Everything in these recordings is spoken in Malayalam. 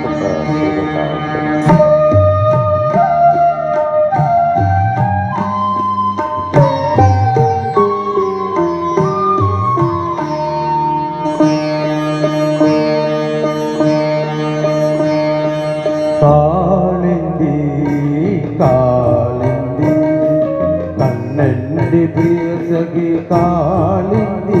Mustafa Srikanth. കാളിന്തി കാളിന്തി കണ്ണന്റെ പ്രിയ സഖി കാളിന്തി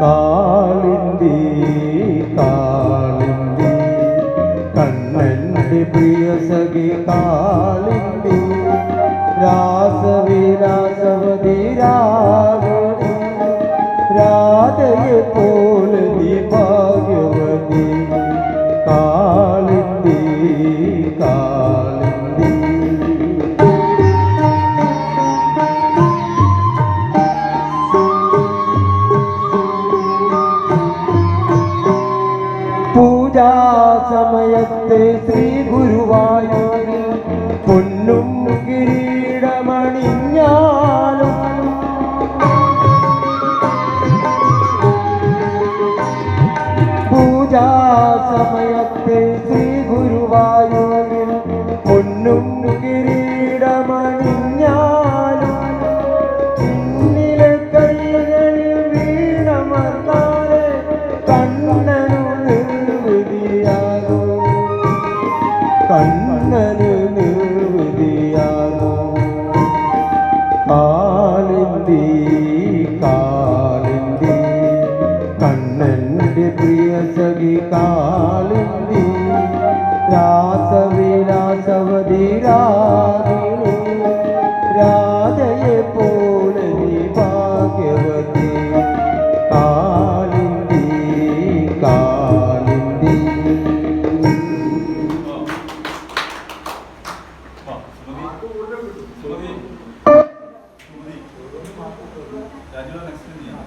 കാളിന്തി കാളിന്തി കണ്ണന്റെ പ്രിയ സഖി കാളിന്തി രാസവിലാസവതി സമയത്തെ ശ്രീ ഗുരുവായൂരിൽ പൊന്നും കിരീടമണിഞ്ഞാലും പൂജാ സമയത്തെ ശ്രീ രാജുവിനെ നെക്സ്റ്റ് ചെയ്യാം